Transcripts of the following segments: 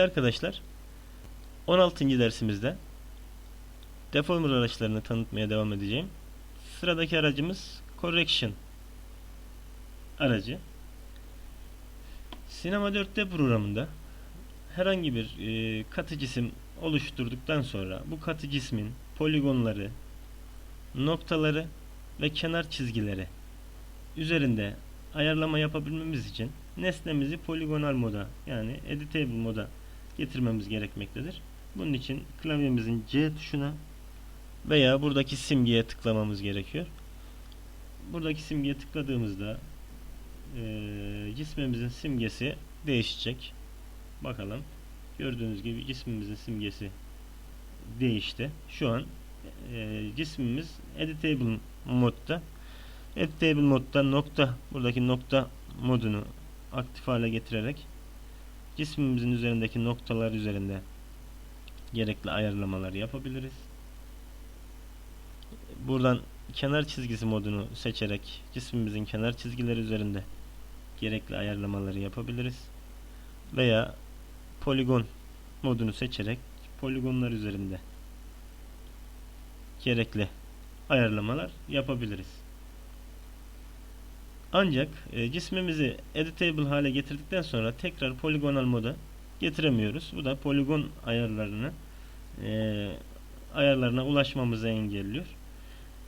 Arkadaşlar 16. dersimizde deformer araçlarını tanıtmaya devam edeceğim. Sıradaki aracımız Correction aracı. Sinema 4D programında herhangi bir e, katı cisim oluşturduktan sonra bu katı cismin poligonları, noktaları ve kenar çizgileri üzerinde ayarlama yapabilmemiz için nesnemizi poligonal moda yani editable moda getirmemiz gerekmektedir. Bunun için klavyemizin C tuşuna veya buradaki simgeye tıklamamız gerekiyor. Buradaki simgeye tıkladığımızda e, cismimizin simgesi değişecek. Bakalım. Gördüğünüz gibi cismimizin simgesi değişti. Şu an e, cismimiz editable modda. Editable modda nokta buradaki nokta modunu aktif hale getirerek cismimizin üzerindeki noktalar üzerinde gerekli ayarlamaları yapabiliriz. Buradan kenar çizgisi modunu seçerek cismimizin kenar çizgileri üzerinde gerekli ayarlamaları yapabiliriz. Veya poligon modunu seçerek poligonlar üzerinde gerekli ayarlamalar yapabiliriz. Ancak e, cismimizi editable hale getirdikten sonra tekrar poligonal moda getiremiyoruz. Bu da poligon ayarlarını e, ayarlarına ulaşmamızı engelliyor.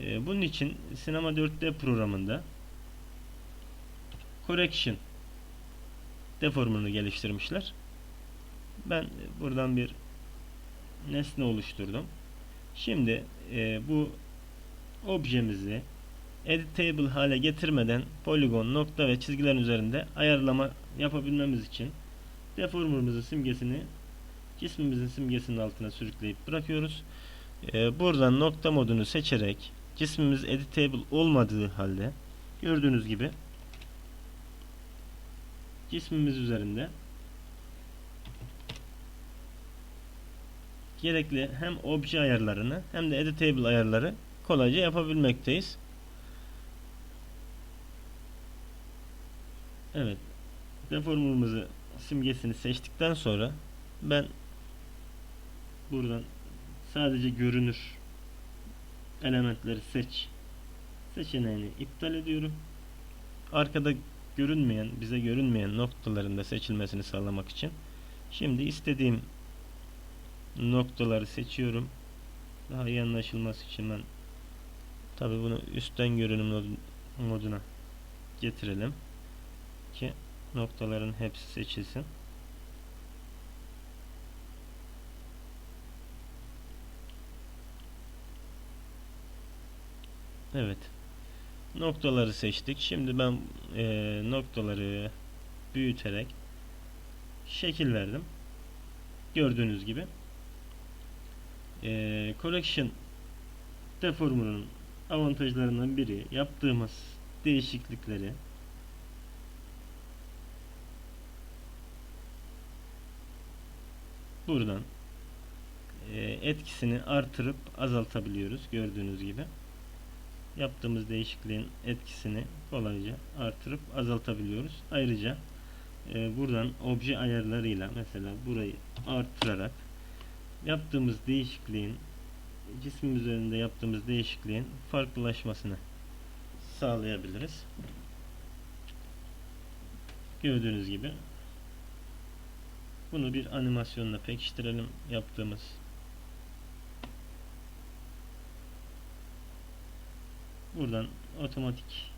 E, bunun için Sinema 4D programında Correction deformunu geliştirmişler. Ben buradan bir nesne oluşturdum. Şimdi e, bu objemizi editable hale getirmeden poligon, nokta ve çizgilerin üzerinde ayarlama yapabilmemiz için deformerımızın simgesini cismimizin simgesinin altına sürükleyip bırakıyoruz. Ee, buradan nokta modunu seçerek cismimiz editable olmadığı halde gördüğünüz gibi cismimiz üzerinde gerekli hem obje ayarlarını hem de editable ayarları kolayca yapabilmekteyiz. Evet. Deformer'ımızı simgesini seçtikten sonra ben buradan sadece görünür elementleri seç seçeneğini iptal ediyorum. Arkada görünmeyen, bize görünmeyen noktaların da seçilmesini sağlamak için şimdi istediğim noktaları seçiyorum. Daha iyi anlaşılması için ben tabi bunu üstten görünüm moduna getirelim ki noktaların hepsi seçilsin. Evet. Noktaları seçtik. Şimdi ben e, noktaları büyüterek şekil verdim. Gördüğünüz gibi. E, correction deformunun avantajlarından biri yaptığımız değişiklikleri buradan e, etkisini artırıp azaltabiliyoruz gördüğünüz gibi. Yaptığımız değişikliğin etkisini kolayca artırıp azaltabiliyoruz. Ayrıca e, buradan obje ayarlarıyla mesela burayı artırarak yaptığımız değişikliğin cismin üzerinde yaptığımız değişikliğin farklılaşmasını sağlayabiliriz. Gördüğünüz gibi bunu bir animasyonla pekiştirelim yaptığımız. Buradan otomatik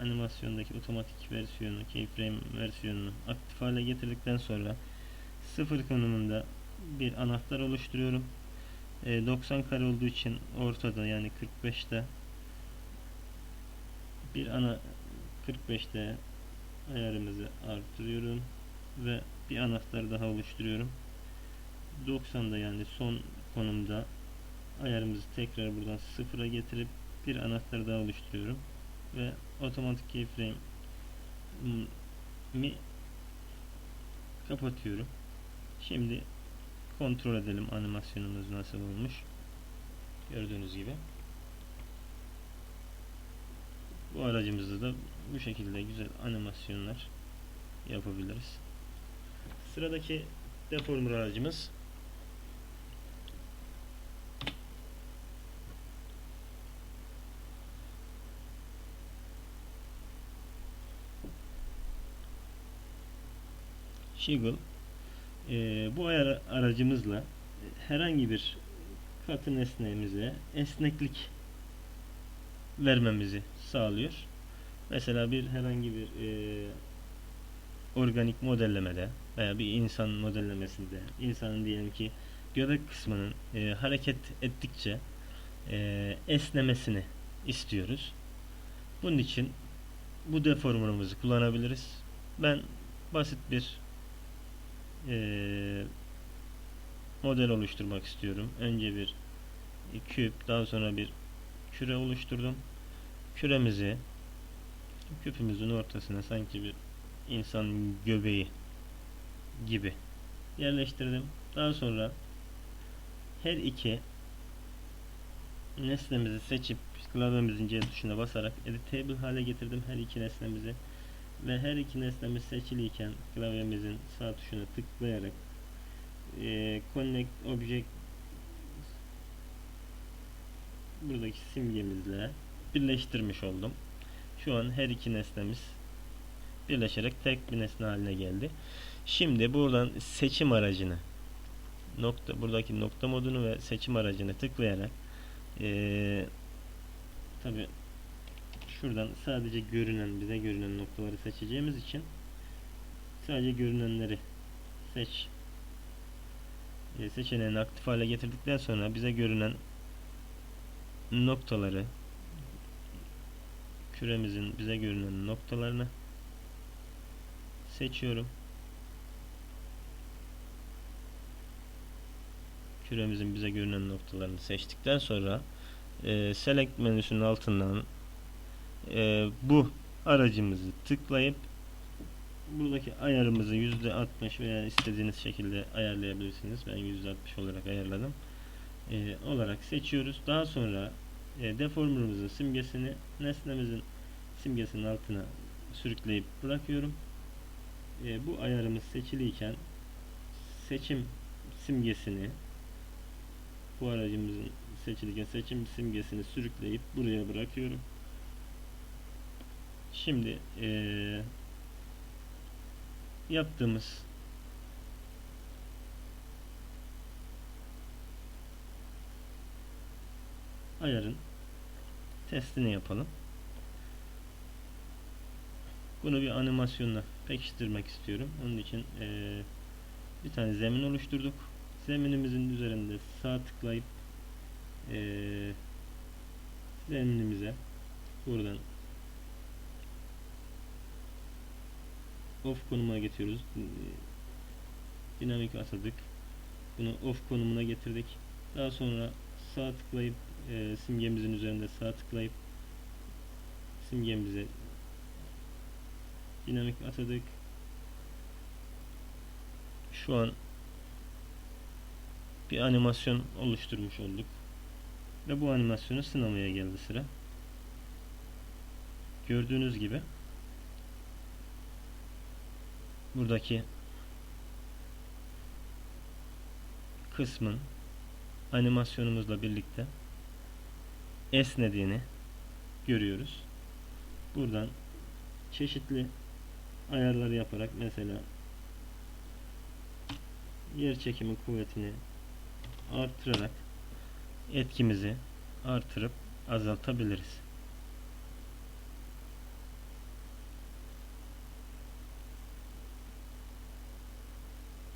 animasyondaki otomatik versiyonu, keyframe versiyonunu aktif hale getirdikten sonra sıfır konumunda bir anahtar oluşturuyorum. E, 90 kare olduğu için ortada yani 45'te bir ana 45'te ayarımızı artırıyorum ve bir anahtar daha oluşturuyorum. 90'da yani son konumda ayarımızı tekrar buradan sıfıra getirip bir anahtar daha oluşturuyorum ve otomatik keyframe mi kapatıyorum. Şimdi kontrol edelim animasyonumuz nasıl olmuş. Gördüğünüz gibi. Bu aracımızda da bu şekilde güzel animasyonlar yapabiliriz. Sıradaki deformer aracımız. Shiggle Ee, bu ayar aracımızla herhangi bir katı nesnemize esneklik vermemizi sağlıyor. Mesela bir herhangi bir e, organik modellemede veya bir insan modellemesinde insanın diyelim ki göbek kısmının e, hareket ettikçe e, esnemesini istiyoruz. Bunun için bu deformerımızı kullanabiliriz. Ben basit bir e, model oluşturmak istiyorum. Önce bir küp, daha sonra bir küre oluşturdum. Küremizi küpümüzün ortasına sanki bir insan göbeği gibi yerleştirdim. Daha sonra her iki nesnemizi seçip klavyemizin C tuşuna basarak editable hale getirdim her iki nesnemizi ve her iki nesnemiz seçiliyken klavyemizin sağ tuşuna tıklayarak e, connect object buradaki simgemizle birleştirmiş oldum. Şu an her iki nesnemiz birleşerek tek bir nesne haline geldi. Şimdi buradan seçim aracını nokta buradaki nokta modunu ve seçim aracını tıklayarak ee, tabi şuradan sadece görünen bize görünen noktaları seçeceğimiz için sadece görünenleri seç e, seçeneğini aktif hale getirdikten sonra bize görünen noktaları küremizin bize görünen noktalarını seçiyorum. Küremizin bize görünen noktalarını seçtikten sonra e, select menüsünün altından e, bu aracımızı tıklayıp buradaki ayarımızı %60 veya istediğiniz şekilde ayarlayabilirsiniz. Ben %60 olarak ayarladım. E, olarak seçiyoruz. Daha sonra e, deformerımızın simgesini nesnemizin simgesinin altına sürükleyip bırakıyorum. E, bu ayarımız seçiliyken seçim simgesini bu aracımızın seçilirken seçim simgesini sürükleyip buraya bırakıyorum. Şimdi e, yaptığımız ayarın testini yapalım. Bunu bir animasyonla pekiştirmek istiyorum. Onun için e, bir tane zemin oluşturduk. Zeminimizin üzerinde sağ tıklayıp e, zeminimize buradan off konumuna getiriyoruz. Dinamik atadık. Bunu off konumuna getirdik. Daha sonra sağ tıklayıp e, simgemizin üzerinde sağ tıklayıp simgemize dinamik atadık. Şu an bir animasyon oluşturmuş olduk. Ve bu animasyonu sınamaya geldi sıra. Gördüğünüz gibi buradaki kısmın animasyonumuzla birlikte esnediğini görüyoruz. Buradan çeşitli ayarları yaparak mesela yer çekimi kuvvetini artırarak etkimizi artırıp azaltabiliriz.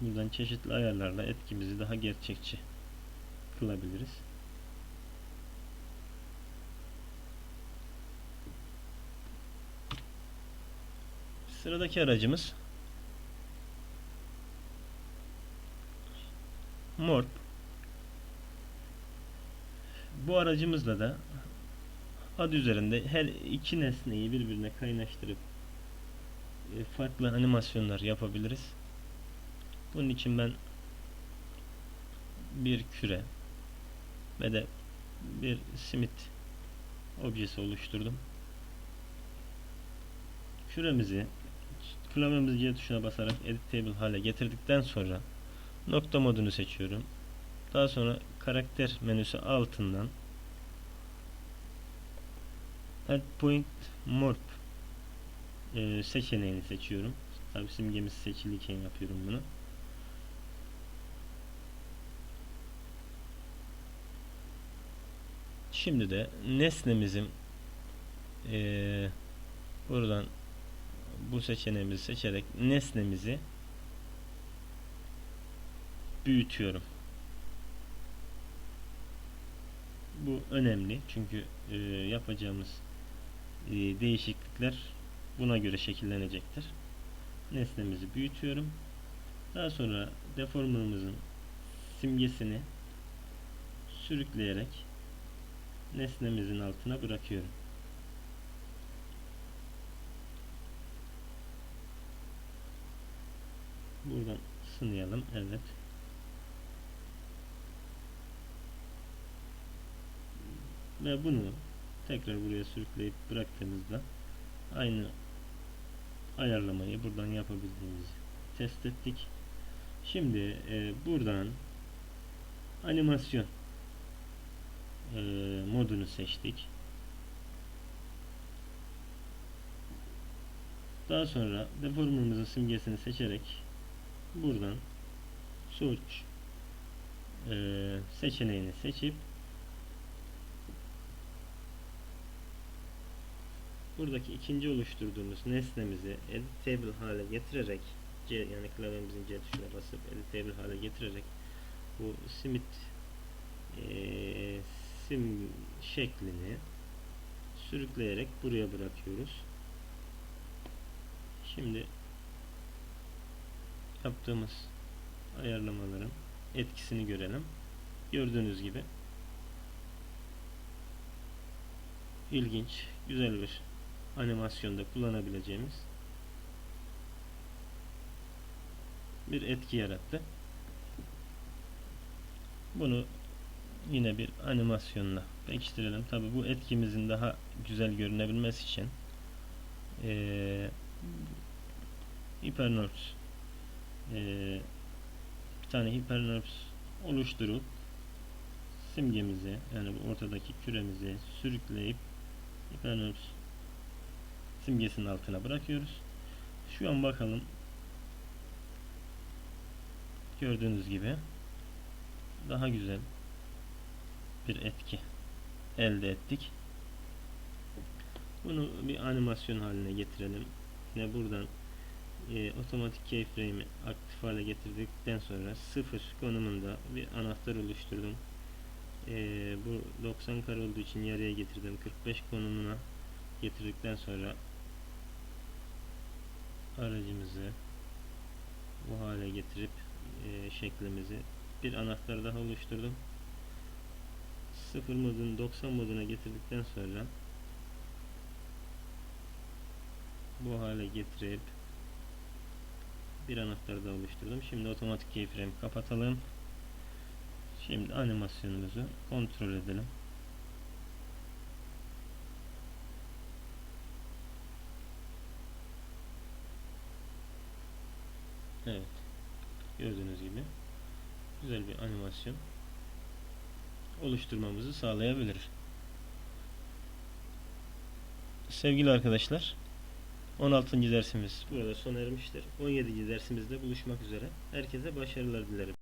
Buradan çeşitli ayarlarla etkimizi daha gerçekçi kılabiliriz. Sıradaki aracımız Morp. Bu aracımızla da ad üzerinde her iki nesneyi birbirine kaynaştırıp e, farklı animasyonlar yapabiliriz. Bunun için ben bir küre ve de bir simit objesi oluşturdum. Küremizi klavyemizi C tuşuna basarak edit table hale getirdikten sonra Nokta modunu seçiyorum. Daha sonra karakter menüsü altından Add Point Morph e, seçeneğini seçiyorum. Tabi simgemiz seçiliyken yapıyorum bunu. Şimdi de nesnemizin e, buradan bu seçeneğimizi seçerek nesnemizi büyütüyorum. Bu önemli çünkü e, yapacağımız e, değişiklikler buna göre şekillenecektir. Nesnemizi büyütüyorum. Daha sonra deformerımızın simgesini sürükleyerek nesnemizin altına bırakıyorum. Buradan sınayalım. Evet. Ve bunu tekrar buraya sürükleyip bıraktığımızda aynı ayarlamayı buradan yapabildiğimizi test ettik. Şimdi e, buradan animasyon e, modunu seçtik. Daha sonra deformerımızın simgesini seçerek buradan search e, seçeneğini seçip buradaki ikinci oluşturduğumuz nesnemizi editable hale getirerek C yani klavyemizin C tuşuna basıp editable hale getirerek bu simit e, sim şeklini sürükleyerek buraya bırakıyoruz. Şimdi yaptığımız ayarlamaların etkisini görelim. Gördüğünüz gibi ilginç, güzel bir animasyonda kullanabileceğimiz bir etki yarattı. Bunu yine bir animasyonla pekiştirelim. Tabi bu etkimizin daha güzel görünebilmesi için ee, HyperNodes ee, bir tane HyperNodes oluşturup simgemizi yani bu ortadaki küremizi sürükleyip HyperNodes simgesinin altına bırakıyoruz. Şu an bakalım gördüğünüz gibi daha güzel bir etki elde ettik. Bunu bir animasyon haline getirelim. Yine buradan e, otomatik keyframe'i aktif hale getirdikten sonra 0 konumunda bir anahtar oluşturdum. E, bu 90 kare olduğu için yarıya getirdim. 45 konumuna getirdikten sonra aracımızı bu hale getirip e, şeklimizi bir anahtar daha oluşturdum. 0 modunu 90 moduna getirdikten sonra bu hale getirip bir anahtar daha oluşturdum. Şimdi otomatik keyframe kapatalım. Şimdi animasyonumuzu kontrol edelim. Evet. Gördüğünüz gibi güzel bir animasyon oluşturmamızı sağlayabilir. Sevgili arkadaşlar 16. dersimiz burada sona ermiştir. 17. dersimizde buluşmak üzere. Herkese başarılar dilerim.